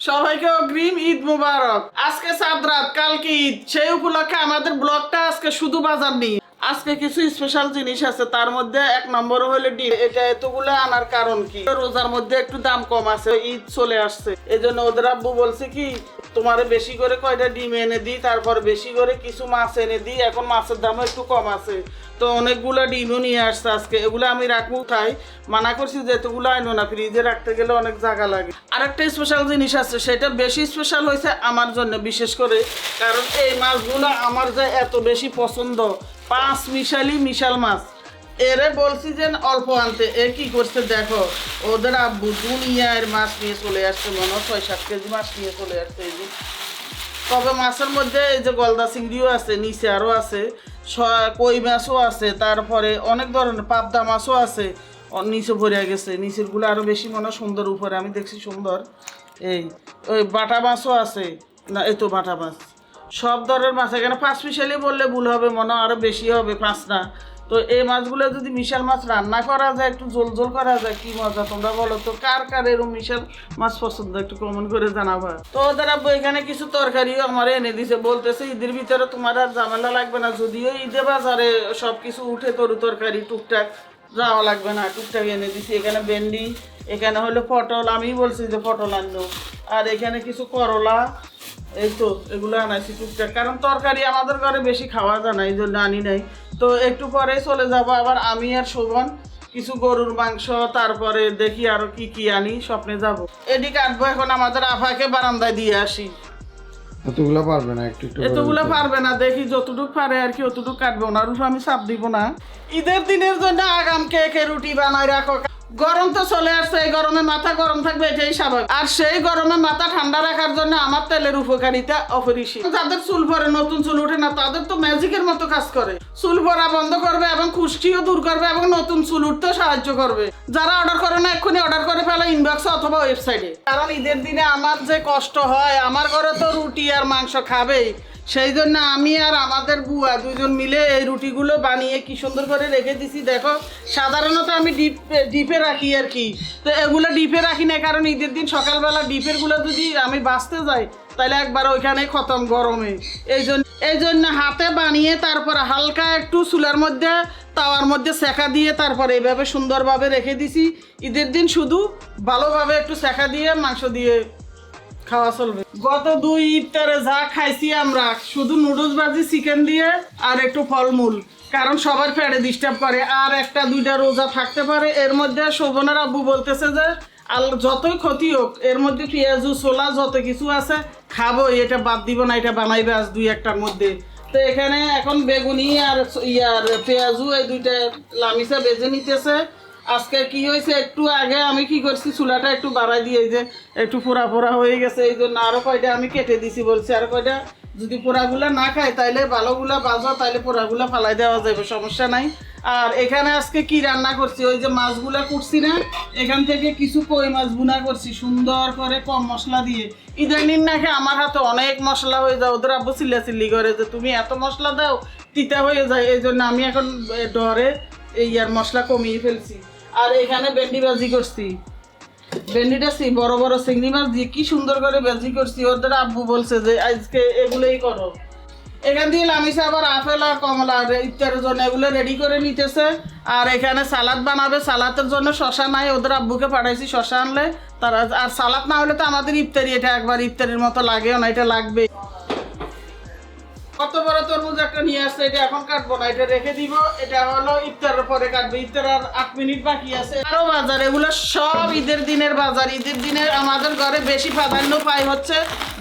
সবাইকে অগ্রিম ঈদ মুবারক। আজকে সাদরাত কালকে ঈদ। সেই উপলক্ষে আমাদের ব্লগটা আজকে শুধু বাজার নিয়ে। আজকে কিছু স্পেশাল জিনিস আছে, তার মধ্যে এক নম্বর হলো ডিম। এটা এতগুলো আনার কারণ কি? রোজার মধ্যে একটু দাম কম আছে ঈদ চলে আসছে। এই জন্য ওদের আব্বু বলছে কি, তোমারে বেশি করে কয়টা ডিম এনে দিই, তারপর বেশি করে কিছু মাছ এনে দিই, এখন মাছের দামও একটু কম আছে। তো অনেকগুলো ডিমও নিয়ে আসছে আজকে, এগুলো আমি রাখব তাই মানা করছি যে এতগুলো আইনো না, ফ্রিজে রাখতে গেলে অনেক জায়গা লাগে। আরেকটা স্পেশাল জিনিস আছে, সেটা বেশি স্পেশাল হয়েছে আমার জন্য, বিশেষ করে। কারণ এই মাছগুলো আমার যে এত বেশি পছন্দ পাঁচ মিশালি মিশাল মাছ। এরে বলছি যে অল্প আনতে। এ কি করছে দেখো? ওদের আব্বু দুনিয়ার মাছ নিয়ে চলে আসছে, মনে হয় ছয়, সাত কেজি মাছ নিয়ে চলে আসছে এই যে। তবে মাছের মধ্যে এই যে গলদা চিংড়িও আছে, নিচে আরও আছে কই মাছও আছে, তারপরে অনেক ধরনের পাবদা মাছও আছে নিচে ভরে গেছে। নিচেরগুলো আরও বেশি মনে সুন্দর, উপরে আমি দেখছি সুন্দর। এই, ওই বাটা মাছও আছে। না, এই তো বাটা মাছ। সব ধরনের মাছ, এখানে পাঁচ মিশালি বললে ভুল হবে, মনে আরও বেশি হবে পাঁচ না। তো এই মাছগুলো যদি মিশাল মাছ রান্না করা যায়, একটু জোল জোল করা যায়, কি মজা তোমরা বলো তো? কার কার এরকম মিশাল মাছ পছন্দ? একটু কমেন্ট করে জানাবা। তো ওদের এখানে কিছু তরকারিও আমার এনে দিছে। বলতেছে ঈদের ভিতরে তোমার আর ঝামেলা লাগবে না, যদিও ঈদে বাজারে সব কিছু উঠে তরু তরকারি, টুকটাক যাওয়া লাগবে না, টুকটাক এনে দিছি। এখানে ভেন্ডি, এখানে হলো পটল আমি বলছি যে পটল আনলো আর এখানে কিছু করলা এই তো এগুলো আনাইছি টুকটাক। কারণ তরকারি আমাদের ঘরে বেশি খাওয়া যায় না এই জন্য আনি নাই। তো একটু পরে চলে যাব আবার আমি আর শোভন কিছু গরুর মাংস তারপরে দেখি আরও কি কি আনি স্বপ্নে যাব। এদিকে কাটবো এখন আমাদের আফাকে বারান্দায় দিয়ে আসি। এতগুলো পারবে না একটু এতগুলো পারবে না দেখি যতটুকু পারে আর কি অতটুকু কাটবে ওনার উপর আমি চাপ দিব না। ঈদের দিনের জন্য আগাম কে কে রুটি বানাই রাখো। গরম তো চলে আসছে, এই গরমে মাথা গরম থাকবে, এটাই স্বাভাবিক। আর সেই গরমে মাথা ঠান্ডা রাখার জন্য আমার তেলের উপকারিতা অপরিসীম। যাদের চুল পরে, নতুন চুল উঠে না, তাদের তো ম্যাজিকের মতো কাজ করে। চুল পরা বন্ধ করবে এবং খুশকিও দূর করবে এবং নতুন চুল উঠতেও সাহায্য করবে। যারা অর্ডার করে না, এক্ষুনি অর্ডার করে ফেলে ইনবক্সে অথবা ওয়েবসাইটে কারণ ঈদের দিনে আমার যে কষ্ট হয়, আমার ঘরে তো রুটি আর মাংস খাবেই। সেই জন্য আমি আর আমাদের বুয়া দুজন মিলে এই রুটিগুলো বানিয়ে কি সুন্দর করে রেখে দিছি, দেখো। সাধারণত আমি ডিপ ডিপে রাখি আর কি। তো এগুলো ডিপে রাখি না, কারণ ঈদের দিন সকালবেলা ডিপেরগুলো যদি আমি বাঁচতে যাই তাহলে একবার ওইখানে খতম গরমে। এই জন্য এই জন্য হাতে বানিয়ে তারপরে হালকা একটু চুলার মধ্যে, তাওয়ার মধ্যে সেকা দিয়ে তারপরে এইভাবে সুন্দরভাবে রেখে দিছি। ঈদের দিন শুধু ভালোভাবে একটু সেকা দিয়ে মাংস দিয়ে খাওয়া চলবে। গত দুই ইফতারে যা খাইছি আমরা, শুধু নুডলস ভাজি, চিকেন দিয়ে আর একটু ফলমূল। কারণ সবার পেটে ডিস্টার্ব করে। আর একটা দুইটা রোজা থাকতে পারে। এর মধ্যে শোভনের আব্বু বলতেছে যে আল, যতই ক্ষতি হোক, এর মধ্যে পেঁয়াজু, ছোলা, যত কিছু আছে, খাব, এটা বাদ দিব না, এটা বানাইবে আজ দুই একটার মধ্যে। তো এখানে এখন বেগুনি আর ইয়ার পেঁয়াজু, এই দুইটা লামিসা বেজে নিতেছে। আজকে কি হয়েছে, একটু আগে আমি কি করছি, চুলাটা একটু বাড়াই দিয়ে যে একটু পোড়া পোড়া হয়ে গেছে, এই জন্য আরও কয়টা আমি কেটে দিছি বলছি, আর কয়টা? যদি পোড়াগুলা না খায় তাইলে ভালোগুলা বাজা তাইলে পোড়াগুলা ফালাই দেওয়া যাবে সমস্যা নাই। আর এখানে আজকে কি রান্না করছি? ওই যে মাছগুলা কুটছি না, এখান থেকে কিছু কই মাছ বুনা করছি, সুন্দর করে কম মশলা দিয়ে। ইদানিং নাকি আমার হাতে অনেক মশলা হয়ে যায়। ওদের আব্বু চিল্লা চিল্লি করে যে, তুমি এত মশলা দাও, তিতা হয়ে যায়। এই জন্য আমি এখন ডরে এই আর মশলা কমিয়ে ফেলছি। আর এখানে ভেন্ডি ভাজি করছি। ভেন্ডিটা বড় বড় চিংড়ি মাছ দিয়ে কি সুন্দর করে ভাজি করছি। ওদের আব্বু বলছে যে, আজকে এগুলোই করো। এখান দিয়ে লামিসা আবার আপেল আর কমলা ইত্যাদির জন্য এগুলো রেডি করে নিতেছে। আর এখানে সালাদ বানাবে। সালাতের জন্য শশা নাই, ওদের আব্বুকে পাঠাইছি শশা আনলে। তারা আর সালাদ না হলে তো আমাদের ইফতারি, এটা একবার ইফতারির মতো লাগেও না, এটা লাগবে কত বড় তরমুজ একটা নিয়ে আসছে, এটা এখন কাটবো না, এটা রেখে দিব, এটা হলো ইফতারের পরে কাটবে, ইফতার আর আট মিনিট বাকি আছে। আরও বাজার, এগুলো সব ঈদের দিনের বাজার, ঈদের দিনে আমাদের ঘরে বেশি প্রাধান্য পাই হচ্ছে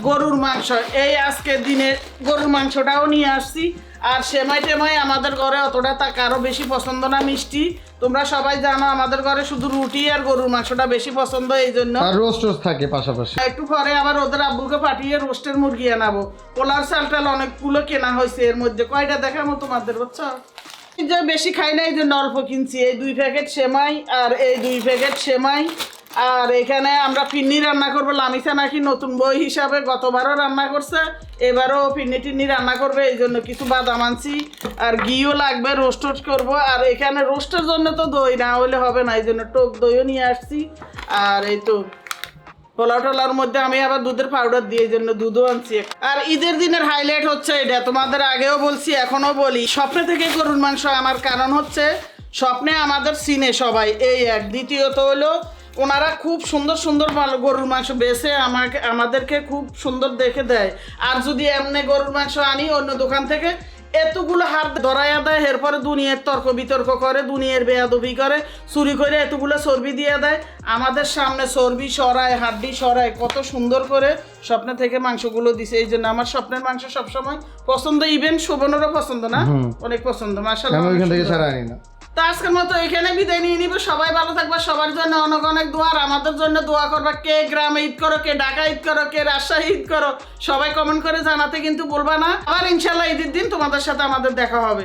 গরুর মাংস। এই আজকের দিনে গরুর মাংসটাও নিয়ে আসছি। আর সেমাই টেমাই আমাদের ঘরে অতটা তা কারও বেশি পছন্দ না মিষ্টি। তোমরা সবাই জানো আমাদের ঘরে শুধু রুটি আর গরুর মাংসটা বেশি পছন্দ এই জন্য। আর রোস্ট টোস্ট থাকে পাশাপাশি। একটু পরে আবার ওদের আব্বুকে পাঠিয়ে রোস্টের মুরগি আনাবো। পোলার চাল টাল অনেকগুলো কেনা হয়েছে এর মধ্যে কয়টা দেখাবো তোমাদের বুঝছ? যে বেশি খাই না এই জন্য অল্প কিনছি এই দুই প্যাকেট সেমাই আর এই দুই প্যাকেট সেমাই। আর এখানে আমরা ফিন্নি রান্না করব। লামিসা নাকি নতুন বই হিসাবে গতবারও রান্না করছে। এবারও ফিন্নি টিন্নি রান্না করবে, এই জন্য কিছু বাদাম আনছি। আর ঘিও লাগবে রোস্ট টোস্ট করব। আর এখানে রোস্টের জন্য তো দই না হলে হবে না, এই জন্য টক দইও নিয়ে আসছি। আর এই তো পোলাও টোলার মধ্যে আমি আবার দুধের পাউডার দিয়ে এই জন্য দুধও আনছি। আর ঈদের দিনের হাইলাইট হচ্ছে এটা, তোমাদের আগেও বলছি, এখনও বলি। স্বপ্নে থেকে গরুর মাংস আমার কারণ হচ্ছে, স্বপ্নে আমাদের সিনে সবাই। এই এক, দ্বিতীয়ত হলো ওনারা খুব সুন্দর সুন্দর ভালো- গরুর মাংস বেছে আমাকে আমাদেরকে খুব সুন্দর দেখে দেয়। আর যদি এমনি গরুর মাংস আনি অন্য দোকান থেকে এতগুলো হার ধরাইয়া দেয় এরপরে দুনিয়ার তর্ক বিতর্ক করে দুনিয়ার বেয়াদবি করে চুরি করে এতগুলো চর্বি দিয়ে দেয়। আমাদের সামনে চর্বি সরায় হাড্ডি সরায় কত সুন্দর করে স্বপ্নে থেকে মাংসগুলো দিছে। এই জন্য আমার স্বপ্নের মাংস সবসময় পছন্দ। ইভেন শোভনেরও পছন্দ না অনেক পছন্দ মাসাল তো আজকের মতো এখানে বিদায় নিয়ে নিব। সবাই ভালো থাকবা, সবার জন্য অনেক অনেক দোয়ার আমাদের জন্য দোয়া করবা, কে গ্রামে ঈদ করো, কে ঢাকা ঈদ করো, কে রাজশাহী ঈদ করো, সবাই কমেন্ট করে জানাতে কিন্তু বলবা না। আবার ইনশাল্লাহ ঈদের দিন তোমাদের সাথে আমাদের দেখা হবে।